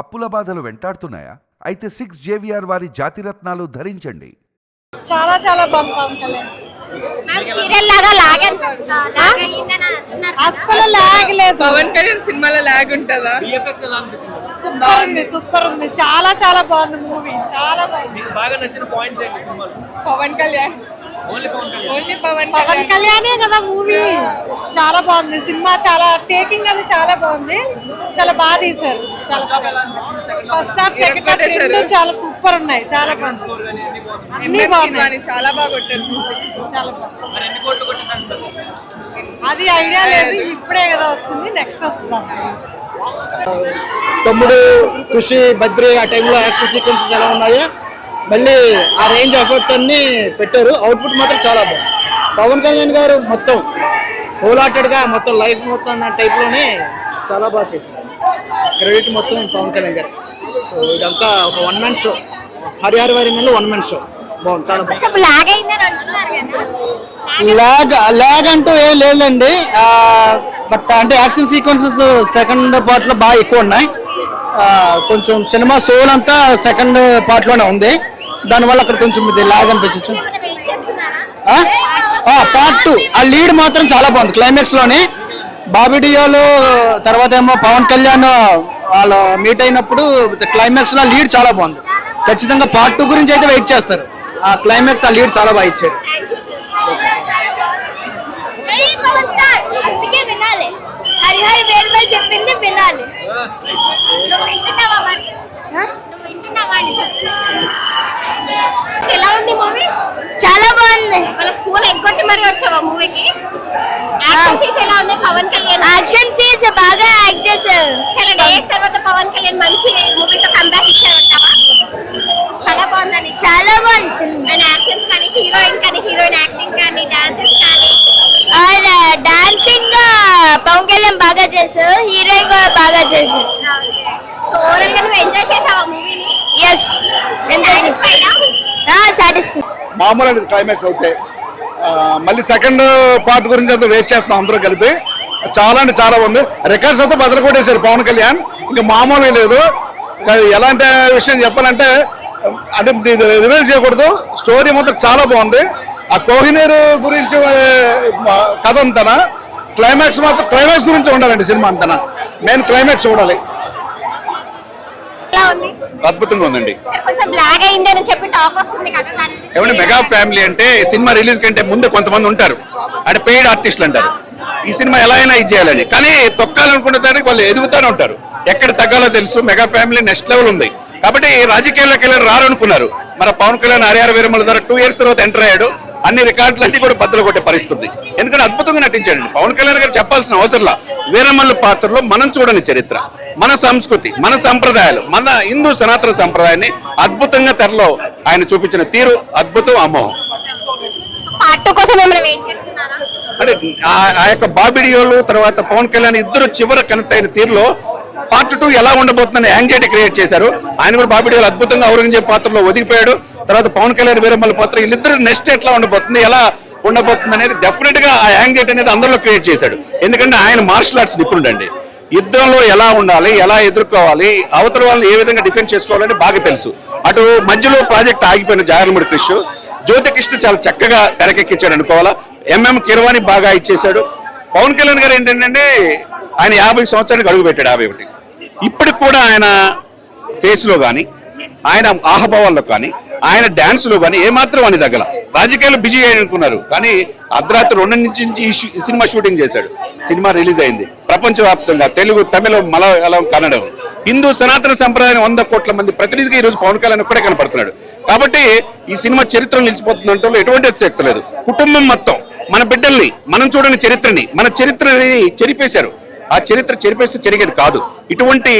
అప్పుల బాధలు వెంటాడుతున్నాయా? అయితే సిక్స్ జేవిఆర్ వారి జాతిరత్నాలు ధరించండి. చాలా చాలా సీరియల్ లాగా లాగలేదు. పవన్ కళ్యాణ్ సినిమాలో లాగ్ ఉంటుందా సూపర్ ఉంది సూపర్ ఉంది. చాలా చాలా బాగుంది మూవీ చాలా బాగుంది. బాగా నచ్చిన పాయింట్స్ ఏంటి సినిమాలో? పవన్ కళ్యాణ్. ఓన్లీ పవన్ పవన్ కళ్యాణ్ కదా మూవీ చాలా బాగుంది. సినిమా చాలా టేకింగ్ అది చాలా బాగుంది. చాలా బాగా తీశారు. చాలా ఫస్ట్ హాఫ్ సెకండ్ హాఫ్ రెండు చాలా సూపర్ ఉన్నాయి. చాలా బాగుంది అన్ని బాగున్నాయి. కానీ చాలా బాగా కొట్టారు చాలా బాగుంది అది ఐడియా లేదు. ఇప్పుడే కదా వచ్చింది. నెక్స్ట్ వస్తుంది తమ్ముడు ఖుషి బద్రి ఆ టైంలో యాక్షన్ సీక్వెన్సెస్ ఎలా ఉన్నాయో? మళ్ళీ ఆ రేంజ్ ఎఫర్ట్స్ అన్ని పెట్టారు. అవుట్పుట్ మాత్రం చాలా బాగుంది. పవన్ కళ్యాణ్ గారు మొత్తం హోల్గా మొత్తం లైఫ్ మొత్తం అన్న టైప్లోనే చాలా బాగా చేశారు. క్రెడిట్ మొత్తం పవన్ కళ్యాణ్ గారు. సో ఇదంతా ఒక వన్ మ్యాన్ షో హరిహర వారి వన్ మ్యాన్ షో బాగుంది. చాలా బాగుంది. లాగ్ లాగ్ అంటూ ఏం లేదండి. బట్ అంటే యాక్షన్ సీక్వెన్సెస్ సెకండ్ పార్ట్లో బాగా ఎక్కువ ఉన్నాయి. కొంచెం సినిమా సోల్ అంతా సెకండ్ పార్ట్లోనే ఉంది దానివల్ల అక్కడ కొంచెం ఇది లాగ్ అనిపించచ్చు పార్ట్ టూ ఆ లీడ్ మాత్రం చాలా బాగుంది క్లైమాక్స్లోనే బాబీ డియోలు తర్వాత ఏమో పవన్ కళ్యాణ్ వాళ్ళు మీట్ అయినప్పుడు క్లైమాక్స్లో లీడ్ చాలా బాగుంది ఖచ్చితంగా పార్ట్ టూ గురించి అయితే వెయిట్ చేస్తారు ఆ క్లైమాక్స్ ఆ లీడ్ చాలా బాగా ఇచ్చారు జై పవర్ స్టార్ అందుకే వినాలి హరిహరి వేరుమల్ చెప్పింది వినాలి. ఎలా ఉంది మూవీ? చాలా బాగుంది. వాళ్ళ స్కూల్ ఎగ్గొట్టి మరి వచ్చావా మూవీకి? ఎలా ఉన్నాయి? పవన్ కళ్యాణ్ యాక్షన్ సీన్స్ బాగా యాక్ట్ చేశారు. చాలా డేస్ తర్వాత పవన్ కళ్యాణ్ మంచి మూవీతో కంబ్యాక్ ఇచ్చారంటావా చాలా బాగుందని చాలా బాగుంది సినిమా ఆయన యాక్షన్స్ కానీ హీరోయిన్ కానీ హీరోయిన్ యాక్టింగ్ కానీ డాన్సెస్ కానీ డాన్సింగ్ పవన్ కళ్యాణ్ బాగా చేశారు హీరోయిన్ కూడా బాగా చేశారు ఎంజాయ్ చేసావా మూవీని ఎస్ ఎంజాయ్ సాటిస్ఫై మామూలు క్లైమాక్స్ అవుతాయి మళ్ళీ సెకండ్ పార్ట్ గురించి అంతా వెయిట్ చేస్తాం అందరూ కలిపి. చాలా అంటే చాలా ఉంది. రికార్డ్స్ అయితే బదులు కొట్టేశారు పవన్ కళ్యాణ్. ఇంకా మామూలు లేదు. ఇంకా ఎలాంటి విషయం చెప్పాలంటే అంటే ఇది రివీల్ చేయకూడదు. స్టోరీ మాత్రం చాలా బాగుంది. ఆ కోహినీర్ గురించి కథ అంతనా క్లైమాక్స్ మాత్రం క్లైమాక్స్ గురించి ఉండాలండి సినిమా అంతనా. మెయిన్ క్లైమాక్స్ చూడాలి. ఎలా ఉంది? అద్భుతంగా ఉందండి. కొంచెం బ్లాగ్ అయిందని చెప్పి టాక్ వస్తుంది కదా దాని గురించి ఏమంటే మెగా ఫ్యామిలీ అంటే సినిమా రిలీజ్ కంటే ముందు కొంతమంది ఉంటారు. అంటే పెయిడ్ ఆర్టిస్టులు అంటారు. ఈ సినిమా ఎలా అయినా ఇది చేయాలని. కానీ తొక్కాలనుకునే దానికి వాళ్ళు ఎదుగుతూనే ఉంటారు. ఎక్కడ తగ్గాలో తెలుసు మెగా ఫ్యామిలీ నెక్స్ట్ లెవెల్ ఉంది. కాబట్టి రాజకీయాల్లోకి వెళ్ళి రారనుకున్నారు. మన పవన్ కళ్యాణ్ హరిహర వీరమల ద్వారా టూ ఇయర్స్ తర్వాత ఎంటర్ అయ్యాడు. అన్ని రికార్డులన్నీ కూడా బద్దలు కొట్టే పరిస్థితి. ఎందుకంటే అద్భుతంగా నటించాడండి. పవన్ కళ్యాణ్ గారు చెప్పాల్సిన అవసరంలా వీరమల్ల పాత్రలో మనం చూడని చరిత్ర మన సంస్కృతి మన సంప్రదాయాలు మన హిందూ సనాతన సంప్రదాయాన్ని అద్భుతంగా తెరలో ఆయన చూపించిన తీరు అద్భుతం అమోహం. అంటే ఆ యొక్క బాబిడియోలు తర్వాత పవన్ కళ్యాణ్ ఇద్దరు చివర కనెక్ట్ అయిన తీరులో పార్ట్ టూ ఎలా ఉండబోతుందని యాంగ్జైటీ క్రియేట్ చేశారు. ఆయన కూడా బాబిడియోలు అద్భుతంగా ఔరంగజేబ్ పాత్రలో ఒదిగిపోయాడు. తర్వాత పవన్ కళ్యాణ్ వీరమ్మల పాత్ర వీళ్ళిద్దరు నెక్స్ట్ ఎట్లా ఉండబోతుంది ఎలా ఉండబోతుంది అనేది డెఫినెట్గా ఆ యాంగ్జైటీ అనేది అందరిలో క్రియేట్ చేశాడు. ఎందుకంటే ఆయన మార్షల్ ఆర్ట్స్ నిపుణుడండి యుద్ధంలో ఎలా ఉండాలి ఎలా ఎదుర్కోవాలి అవతల వాళ్ళని ఏ విధంగా డిఫెండ్ చేసుకోవాలని బాగా తెలుసు. అటు మధ్యలో ప్రాజెక్ట్ ఆగిపోయిన జాగరముడి కృష్ జ్యోతి కృష్ణ చాలా చక్కగా తెరకెక్కించాడు అనుకోవాలా. ఎంఎం కిరవాణి బాగా ఇచ్చేశాడు. పవన్ కళ్యాణ్ గారు ఏంటంటే ఆయన యాభై సంవత్సరానికి అడుగు పెట్టాడు యాభై ఒకటి. ఇప్పటికి కూడా ఆయన ఫేస్లో కానీ ఆయన ఆహభావాల్లో కానీ ఆయన డ్యాన్స్లో కానీ ఏమాత్రం అని తగ్గల. రాజకీయాలు బిజీ అనుకున్నారు. కానీ అర్ధరాత్రి రెండు నుంచి ఈ సినిమా షూటింగ్ చేశాడు. సినిమా రిలీజ్ అయింది. ప్రపంచవ్యాప్తంగా తెలుగు తమిళం మలయాళం కన్నడం హిందూ సనాతన సంప్రదాయం వంద కోట్ల మంది ప్రతినిధిగా ఈ రోజు పవన్ కళ్యాణ్ ఒక్కడే కనపడుతున్నాడు. కాబట్టి ఈ సినిమా చరిత్రలో నిలిచిపోతుంది అంటే ఎటువంటి అతిశక్తి లేదు. కుటుంబం మొత్తం మన బిడ్డల్ని మనం చూడని చరిత్రని మన చరిత్రని చెరిపేశారు. ఆ చరిత్ర చెరిపేస్తే జరిగేది కాదు. ఇటువంటి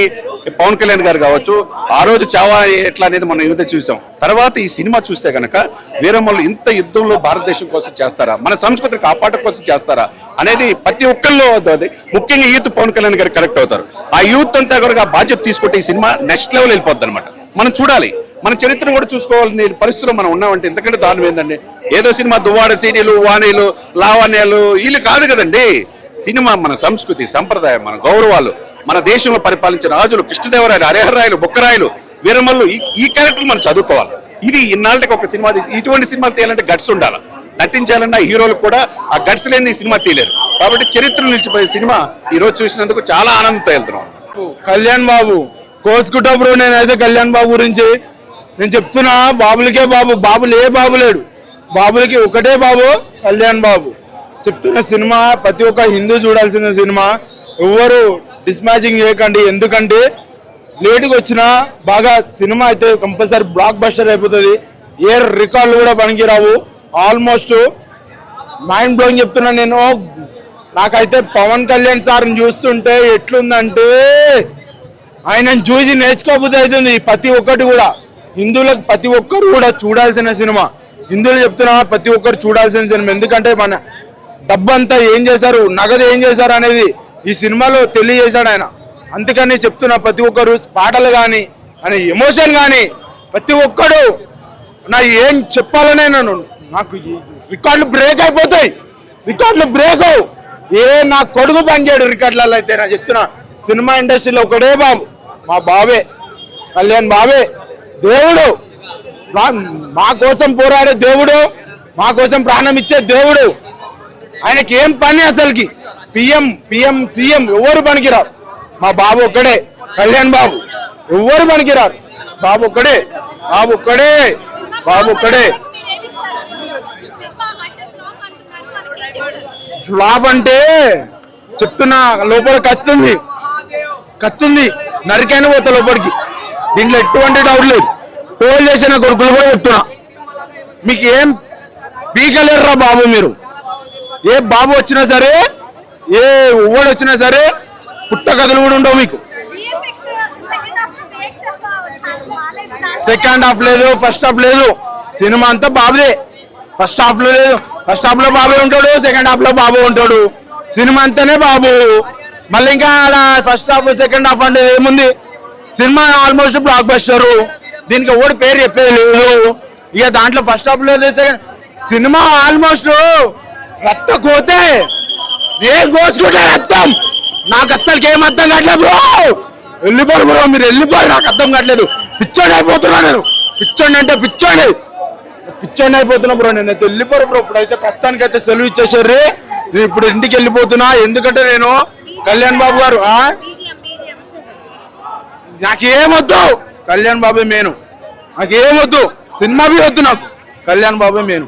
పవన్ కళ్యాణ్ గారు కావచ్చు ఆ రోజు చావా ఎట్లా అనేది మనం యువత చూసాం. తర్వాత ఈ సినిమా చూస్తే గనక వీరమ్మలు ఇంత యుద్ధంలో భారతదేశం కోసం చేస్తారా? మన సంస్కృతిని కాపాడటం కోసం చేస్తారా? అనేది ప్రతి ఒక్కళ్ళు అది ముఖ్యంగా యూత్ పవన్ కళ్యాణ్ గారు కరెక్ట్ అవుతారు. ఆ యూత్ అంతా కూడా బాధ్యత తీసుకుంటే ఈ సినిమా నెక్స్ట్ లెవెల్ వెళ్ళిపోద్ది అనమాట మనం చూడాలి. మన చరిత్రను కూడా చూసుకోవాలని పరిస్థితుల్లో మనం ఉన్నామంటే ఎందుకంటే దాని ఏంటండి ఏదో సినిమా దువ్వాడ సీనీలు వాణీలు లావాణ్యాలు వీళ్ళు కాదు కదండి. సినిమా మన సంస్కృతి సంప్రదాయం మన గౌరవాలు మన దేశంలో పరిపాలించిన రాజులు కృష్ణదేవరాయలు హరిహరరాయలు బుక్కరాయలు వీరమల్లు ఈ- క్యారెక్టర్ మనం చదువుకోవాలి. ఇది ఇన్నాళ్ళకి ఒక సినిమా తీసి ఇటువంటి సినిమాలు తీయాలంటే గట్స్ ఉండాలి. నటించాలన్న హీరోలు కూడా ఆ గట్స్ లేని ఈ సినిమా తీయలేరు. కాబట్టి చరిత్ర నిలిచిపోయే సినిమా ఈ రోజు చూసినందుకు చాలా ఆనందంతో వెళ్తున్నాం. కళ్యాణ్ బాబు కోసుకుంటా బ్రో నేనైతే కళ్యాణ్ బాబు గురించి నేను చెప్తున్నా బాబులకే బాబు బాబులు ఏ బాబు లేడు. బాబులకి ఒకటే బాబు కళ్యాణ్ బాబు. చెప్తున్న సినిమా ప్రతి ఒక్క హిందూ చూడాల్సిన సినిమా ఎవరు డిస్మాచింగ్ చేయకండి. ఎందుకంటే లేటుగా వచ్చినా బాగా సినిమా అయితే కంపల్సరీ బ్లాక్ బస్టర్ అయిపోతుంది. ఏ రికార్డులు కూడా పనికిరావు. ఆల్మోస్ట్ మైండ్ బ్లోయింగ్ చెప్తున్నా నేను. నాకైతే పవన్ కళ్యాణ్ సార్ని చూస్తుంటే ఎట్లుందంటే ఆయనను చూసి నేర్చుకోబుద్ధి అవుతుంది ప్రతి ఒక్కటి కూడా. హిందువులకు ప్రతి ఒక్కరు కూడా చూడాల్సిన సినిమా. హిందువులు చెప్తున్నా ప్రతి ఒక్కరు చూడాల్సిన సినిమా. ఎందుకంటే మన డబ్బంతా ఏం చేశారు నగదు ఏం చేశారు అనేది ఈ సినిమాలో తెలియజేశాడు ఆయన. అందుకని చెప్తున్నా ప్రతి ఒక్కరు పాటలు కానీ అని ఎమోషన్ కానీ ప్రతి ఒక్కడు నా ఏం చెప్పాలనే నన్ను నాకు రికార్డులు బ్రేక్ అయిపోతాయి. రికార్డులు బ్రేక్ అవు. ఏ నా కొడుకు పనిచేయడు రికార్డులలో అయితే నా చెప్తున్నా. సినిమా ఇండస్ట్రీలో ఒకడే బాబు మా బాబే కళ్యాణ్ బాబే దేవుడు. మా- మా కోసం పోరాడే దేవుడు మా కోసం ప్రాణం ఇచ్చే దేవుడు. ఆయనకి ఏం పని అసలుకి? పిఎం పిఎం సీఎం ఎవరు పనికిరారు? మా బాబు ఒక్కడే కళ్యాణ్ బాబు. ఎవరు పనికిరారు? బాబు ఒక్కడే బాబు ఒక్కడే బాబు ఒక్కడే. ఫ్లాప్ అంటే చెప్తున్నా లోపల కత్తుంది. కత్తుంది. నరికైన పోతా లోపలికి. దీంట్లో ఎటువంటి డౌట్ లేదు. టోల్ చేసిన కొడుకులు కూడా చెప్తున్నా. మీకు ఏం పీకలేరురా బాబు మీరు? ఏ బాబు వచ్చినా సరే ఏ ఉవ్వడు వచ్చినా సరే పుట్ట కథలు కూడా ఉండవు మీకు. సెకండ్ హాఫ్ లేదు ఫస్ట్ హాఫ్ లేదు. సినిమా అంతా బాబుదే. ఫస్ట్ హాఫ్లో లేదు ఫస్ట్ హాఫ్లో బాబు ఉంటాడు సెకండ్ హాఫ్లో బాబు ఉంటాడు. సినిమా అంతానే బాబు. మళ్ళీ ఇంకా ఫస్ట్ హాఫ్ సెకండ్ హాఫ్ అంటే ఏముంది? సినిమా ఆల్మోస్ట్ బ్లాక్ బస్టర్ దీనికి ఓడి పేరు చెప్పేది లేదు. ఇక దాంట్లో ఫస్ట్ హాఫ్ లేదు సెకండ్ సినిమా ఆల్మోస్ట్ రక్త కోతే నేను కోసుకుంటా రక్తం. నాకు అస్సలు ఏం అర్థం కావట్లేదు బ్రో. వెళ్ళిపోరు బ్రో మీరు వెళ్ళిపోరు నాకు అర్థం కావట్లేదు. పిచ్చోడి అయిపోతున్నా నేను. పిచ్చోడి అంటే పిచ్చోడి పిచ్చోడి అయిపోతున్నా బ్రో నేను అయితే వెళ్ళిపోరు బ్రో. ఇప్పుడైతే ప్రస్తుతానికి అయితే సెలవు ఇచ్చేసారు. నేను ఇప్పుడు ఇంటికి వెళ్ళిపోతున్నా. ఎందుకంటే నేను కళ్యాణ్ బాబు గారు ఆ? నాకేమొద్దు. కళ్యాణ్ బాబే మేను. నాకేమొద్దు. సినిమా బి వద్దు నాకు. కళ్యాణ్ బాబే మేను.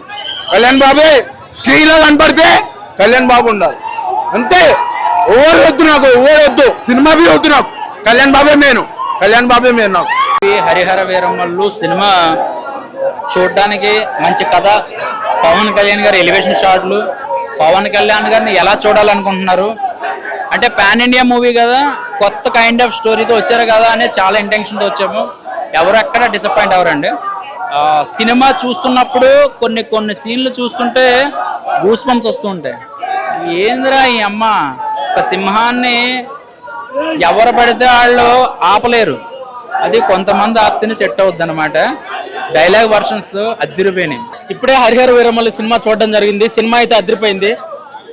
కళ్యాణ్ బాబే స్క్రీన్లో కనపడితే కళ్యాణ్ బాబు ఉండాలి. అంతే. ఓవర్ వద్దు నాకు ఓవర్ వద్దు. సినిమా బి వద్దు నాకు. కళ్యాణ్ బాబే మేను కళ్యాణ్ బాబే మేను నాకు. హరిహర వీరమ్మలు సినిమా చూడడానికి మంచి కథ. పవన్ కళ్యాణ్ గారి ఎలివేషన్ షాట్లు. పవన్ కళ్యాణ్ గారిని ఎలా చూడాలనుకుంటున్నారు? అంటే పాన్ ఇండియా మూవీ కదా కొత్త కైండ్ ఆఫ్ స్టోరీతో వచ్చారు కదా అనే చాలా ఇంటెన్షన్తో వచ్చాము. ఎవరు ఎక్కడ డిసప్పాయింట్ అవ్వరండి? సినిమా చూస్తున్నప్పుడు కొన్ని కొన్ని సీన్లు చూస్తుంటే గూస్ బంప్స్ ఏందిరా ఈ అమ్మ? ఒక సింహాన్ని ఎవరు పడితే వాళ్ళు ఆపలేరు. అది కొంతమంది ఆప్తిని సెట్ అవుద్ది అనమాట డైలాగ్ వర్షన్స్ అదిరిపోయినాయి ఇప్పుడే హరిహర వీరమల్లి సినిమా చూడడం జరిగింది. సినిమా అయితే అదిరిపోయింది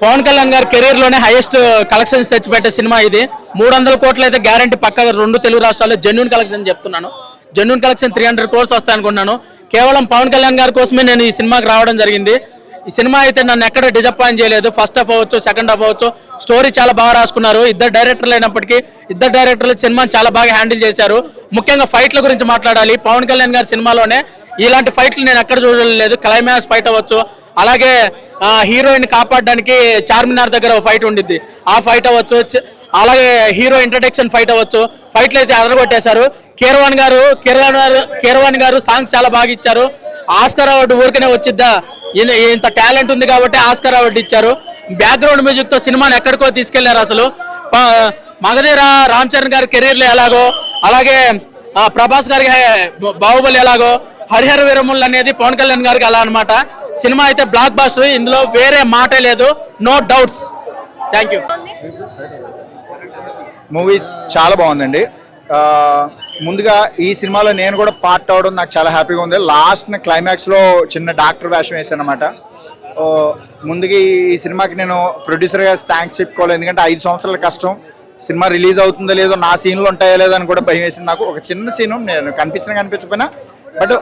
పవన్ కళ్యాణ్ గారి కెరీర్లోనే హైయెస్ట్ కలెక్షన్స్ తెచ్చిపెట్టే సినిమా ఇది. మూడు వందల కోట్లు అయితే గ్యారంటీ పక్కగా రెండు తెలుగు రాష్ట్రాల్లో జెన్యున్ కలెక్షన్ చెప్తున్నాను. Genuine collection three hundred crores వస్తాయనుకున్నాను కేవలం పవన్ కళ్యాణ్ గారి కోసమే నేను ఈ సినిమాకి రావడం జరిగింది. ఈ సినిమా అయితే నన్ను ఎక్కడ డిసప్పాయింట్ చేయలేదు. ఫస్ట్ హాఫ్ అవ్వచ్చు సెకండ్ హాఫ్ అవ్వచ్చు. స్టోరీ చాలా బాగా రాసుకున్నారు. ఇద్దరు డైరెక్టర్లు అయినప్పటికీ ఇద్దరు డైరెక్టర్లు సినిమాని చాలా బాగా హ్యాండిల్ చేశారు. ముఖ్యంగా ఫైట్ల గురించి మాట్లాడాలి. పవన్ కళ్యాణ్ గారి సినిమాలోనే ఇలాంటి ఫైట్లు నేను ఎక్కడ చూడలేదు క్లైమాక్స్ ఫైట్ అవ్వచ్చు. అలాగే హీరోయిన్ కాపాడడానికి చార్మినార్ దగ్గర ఫైట్ ఉండిద్ది. ఆ ఫైట్ అవ్వచ్చు. అలాగే హీరో ఇంట్రడక్షన్ ఫైట్ అవ్వచ్చు. ఫైట్లు అయితే అదరగొట్టేశారు కీరవాణి గారు కీరవాణి గారు కీరవాణి గారు సాంగ్స్ చాలా బాగా ఇచ్చారు. ఆస్కర్ అవార్డు ఊరికనే వచ్చిద్దా? ఇంత టాలెంట్ ఉంది కాబట్టి ఆస్కర్ అవార్డు ఇచ్చారు. బ్యాక్గ్రౌండ్ మ్యూజిక్తో సినిమాని ఎక్కడికో తీసుకెళ్ళారు అసలు. ప- మగధీర రామ్ చరణ్ గారి కెరీర్లో ఎలాగో అలాగే ప్రభాస్ గారికి బాహుబలి ఎలాగో హరిహర వీరములు అనేది పవన్ కళ్యాణ్ గారికి అలా అనమాట సినిమా అయితే బ్లాక్ బాస్టర్ ఇందులో వేరే మాటే లేదు. No doubts thank you movie చాలా బాగుందండి. ముందుగా ఈ సినిమాలో నేను కూడా పార్ట్ అవడం నాకు చాలా హ్యాపీగా ఉంది. లాస్ట్ క్లైమాక్స్లో చిన్న డాక్టర్ వేషం వేసాను అనమాట ముందుగా ఈ సినిమాకి నేను ప్రొడ్యూసర్గా థ్యాంక్స్ చెప్పుకోవాలి. ఎందుకంటే ఐదు సంవత్సరాల కష్టం. సినిమా రిలీజ్ అవుతుందో లేదో నా సీన్లు ఉంటాయో లేదో అని కూడా భయం వేసింది నాకు. ఒక చిన్న సీను నేను కనిపించిన కనిపించకపోయినా. బట్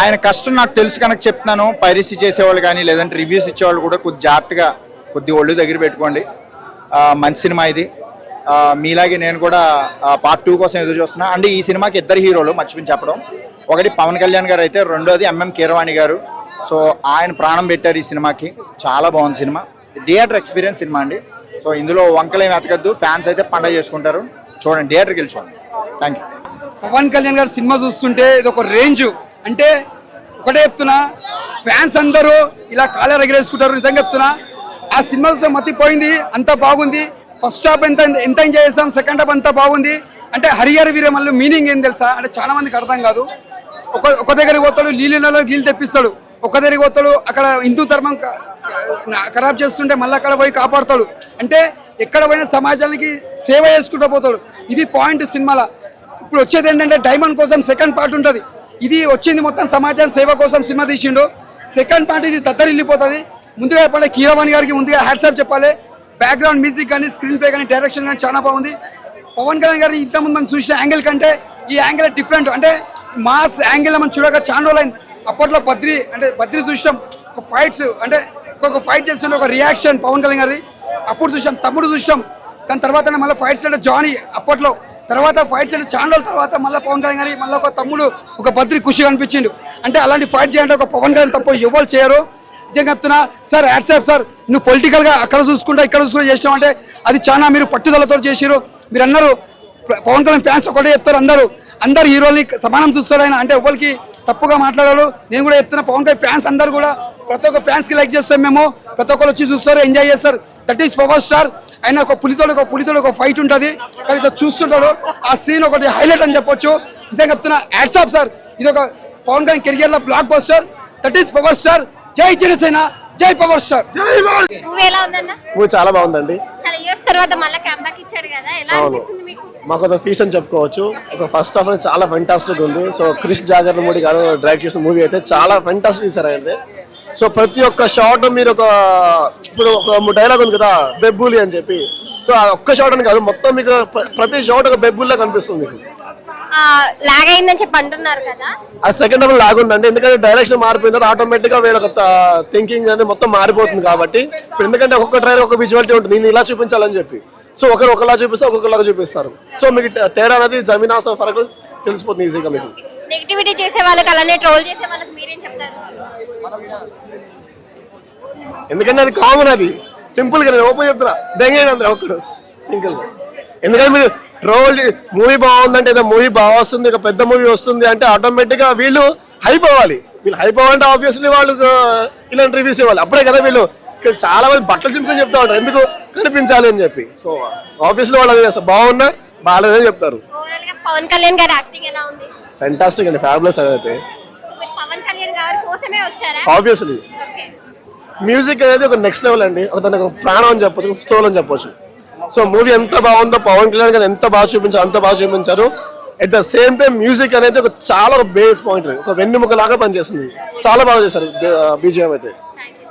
ఆయన కష్టం నాకు తెలుసు కనుక చెప్తున్నాను. పైరసీ చేసేవాళ్ళు కానీ లేదంటే రివ్యూస్ ఇచ్చేవాళ్ళు కూడా కొద్ది జాగ్రత్తగా కొద్ది ఒళ్ళు దగ్గర పెట్టుకోండి. మంచి సినిమా ఇది. మీలాగే నేను కూడా పార్ట్ టూ కోసం ఎదురు చూస్తున్నా. అంటే ఈ సినిమాకి ఇద్దరు హీరోలు మర్చిపోయి చెప్పడం. ఒకటి పవన్ కళ్యాణ్ గారు అయితే రెండోది ఎంఎం కీరవాణి గారు. సో ఆయన ప్రాణం పెట్టారు ఈ సినిమాకి. చాలా బాగుంది సినిమా. థియేటర్ ఎక్స్పీరియన్స్ సినిమా అండి. సో ఇందులో వంకలేం ఎతకద్దు ఫ్యాన్స్ అయితే పండగ చేసుకుంటారు. చూడండి థియేటర్కి వెళ్ళి చూడండి. థ్యాంక్ యూ పవన్ కళ్యాణ్ గారి సినిమా చూస్తుంటే ఇది ఒక రేంజ్. అంటే ఒకటే చెప్తున్నా. ఫ్యాన్స్ అందరూ ఇలా కాలర్ ఎగరేసుకుంటారు. నిజంగా చెప్తున్నా. ఆ సినిమా చూస్తే మతిపోయింది అంత బాగుంది. ఫస్ట్ హాఫ్ ఎంత ఎంత ఎంజాయ్ చేస్తాం సెకండ్ హాఫ్ అంతా బాగుంది. అంటే హరిహర వీర మళ్ళీ మీనింగ్ ఏం తెలుసా? అంటే చాలా మందికి అర్థం కాదు. ఒక ఒక దగ్గరికి పోతాడు నీళ్ళలో నీళ్ళు తెప్పిస్తాడు. ఒక దగ్గరికి పోతాడు అక్కడ హిందూ ధర్మం ఖరాబ్ చేస్తుంటే మళ్ళీ అక్కడ పోయి కాపాడుతాడు. అంటే ఎక్కడ పోయిన సమాజానికి సేవ చేసుకుంటూ పోతాడు. ఇది పాయింట్ సినిమాలో. ఇప్పుడు వచ్చేది ఏంటంటే డైమండ్ కోసం సెకండ్ పార్ట్ ఉంటుంది. ఇది వచ్చింది మొత్తం సమాజం సేవ కోసం సినిమా తీసిండు. సెకండ్ పార్ట్ ఇది దద్దరిల్లిపోతుంది. ముందుగా చెప్పాలి కీరవాణి గారికి ముందుగా హ్యాట్సాప్ చెప్పాలి. బ్యాక్గ్రౌండ్ మ్యూజిక్ కానీ స్క్రీన్ ప్లే కానీ డైరెక్షన్ కానీ చాలా బాగుంది. పవన్ కళ్యాణ్ గారిని ఇంతకుముందు మనం చూసిన యాంగిల్ కంటే ఈ యాంగిల్ డిఫరెంట్ అంటే మాస్ యాంగిల్ మనం చూడక చాలా రోజులైంది అప్పట్లో బద్రి అంటే బద్రి చూసాం ఒక ఫైట్స్ అంటే ఒక ఫైట్ చేస్తుంటే ఒక రియాక్షన్ పవన్ కళ్యాణ్ గారిది. అప్పుడు చూసాం తమ్ముడు చూసాం దాని తర్వాత మళ్ళీ ఫైట్స్ అంటే జానీ అప్పట్లో. తర్వాత ఫైట్స్ అంటే చాలా రోజుల తర్వాత మళ్ళీ పవన్ కళ్యాణ్ గారి మళ్ళీ ఒక తమ్ముడు ఒక బద్రి ఖుషి కనిపించిండు. అంటే అలాంటి ఫైట్ చేయాలంటే ఒక పవన్ కళ్యాణ్ తప్ప ఎవరు చేయరు. నిజంగా చెప్తున్నా సార్ యాడ్సాప్ సార్ నువ్వు పొలిటికల్గా అక్కడ చూసుకుంటా ఇక్కడ చూసుకుంటా చేసినావు అంటే అది చాలా మీరు పట్టుదలతో చేసిరు మీరు అన్నారు పవన్ కళ్యాణ్ ఫ్యాన్స్ ఒకటే చెప్తారు అందరూ. అందరు హీరోని సమానం చూస్తారు ఆయన అంటే ఎవరికి తప్పుగా మాట్లాడారు. నేను కూడా చెప్తున్నా పవన్ కళ్యాణ్ ఫ్యాన్స్ అందరూ కూడా ప్రతి ఒక్క ఫ్యాన్స్కి లైక్ చేస్తాం మేము. ప్రతి ఒక్కరు వచ్చి చూస్తారు ఎంజాయ్ చేస్తారు. That is power star. ఆయన ఒక పులితోడు ఒక పులితోడు ఒక ఫైట్ ఉంటుంది. కానీ ఇట్లా చూస్తుంటాడు. ఆ సీన్ ఒకటి హైలైట్ అని చెప్పొచ్చు. ఇంతే చెప్తున్నా యాడ్సాప్ సార్ ఇది ఒక పవన్ కళ్యాణ్ కెరియర్లో blockbuster that is power star. జై జనసేన జై పవర్ స్టార్. మూవీ చాలా బాగుందండి. చాలా ఇయర్స్ తర్వాత మళ్ళీ బ్యాక్ ఇచ్చాడు కదా ఎలా అనిపిస్తుంది మీకు? మాకు ఒక ఫీస్ అని చెప్పుకోవచ్చు. ఒక ఫస్ట్ హాఫ్ అనేది చాలా ఫెంటాస్టిక్ ఉంది. సో క్రిష్ జాగర్ మూడి గారు డైరెక్ట్ చేసిన మూవీ అయితే చాలా ఫెంటాస్టిక్ తీసారు అయితే సో ప్రతి ఒక్క షాట్ మీరు ఒక ఇప్పుడు ఒక డైలాగ్ ఉంది కదా బెబ్బులి అని చెప్పి. సో ఆ ఒక్క షాట్ అని కాదు మొత్తం మీకు ప్ర- ప్రతి షాట్ ఒక బెబ్బుల్లా కనిపిస్తుంది మీకు. లాగ్ అయిందని చెప్పి అంటున్నారు కదా. ఆ సెకండ్ హాఫ్ లాగుందండి ఎందుకంటే డైరెక్షన్ మారిపోయిన తర్వాత ఆటోమేటిక్గా వీళ్ళ థింకింగ్ అనేది మొత్తం మారిపోతుంది కాబట్టి ఇప్పుడు ఎందుకంటే ఒక్కొక్క ట్రైలర్ ఒక విజువాలిటీ ఉంటుంది. దీన్ని ఇలా చూపించాలని చెప్పి. సో ఒకరు ఒకలా చూపిస్తే ఒక్కొక్కలాగా చూపిస్తారు. సో మీకు తేడా అనేది జమీన్ ఆస ఫరక్ తెలిసిపోతుంది ఈజీగా మీకు. నెగిటివిటీ చేసే వాళ్ళకి అలానే ట్రోల్ చేసే వాళ్ళకి మీరేం చెప్తారు? ఎందుకంటే అది కామన్ అది. సింపుల్గా నేను ఓపెన్ చెప్తున్నా. అందరూ ఒక్కడు. సింగిల్ ఎందుకంటే మీరు ట్రోల్ మూవీ బాగుందంటే ఏదో మూవీ బాగా వస్తుంది ఒక పెద్ద మూవీ వస్తుంది అంటే ఆటోమేటిక్గా వీళ్ళు హైప్ అవ్వాలి. వీళ్ళు హైప్ అవ్వాలంటే ఆబ్వియస్లీ వాళ్ళు ఇలాంటి రివ్యూస్ ఇవ్వాలి. అప్పుడే కదా వీళ్ళు ఇక్కడ చాలా మంది బట్టలు చింపుకొని చెప్తా ఉంటారు. ఎందుకు కనిపించాలి అని చెప్పి. సో ఆబ్వియస్లీ వాళ్ళు బాగున్నా బాగాలేదని చెప్తారు. ఓవరాల్గా పవన్ కళ్యాణ్ గారి యాక్టింగ్ ఎలా ఉంది? ఫెంటాస్టిక్ అండి. ఫ్యాబులస్ అదైతే సో మీరు పవన్ కళ్యాణ్ గారి కోసమే వచ్చారా? ఆబ్వియస్లీ ఓకే మ్యూజిక్ అనేది ఒక నెక్స్ట్ లెవెల్ అండి. ఒక దానికి ఒక ప్రాణం అని చెప్పొచ్చు సోల్ అని చెప్పొచ్చు. సో మూవీ ఎంత బాగుందో పవన్ కళ్యాణ్ గారు ఎంత బాగా చూపించారు అంత బాగా చూపించారు. At the same time music అనేది ఒక చాలా బేస్ పాయింట్ ఒక వెన్నుముక లాగా పనిచేస్తుంది. చాలా బాగా చేశారు బీజిఎం అయితే.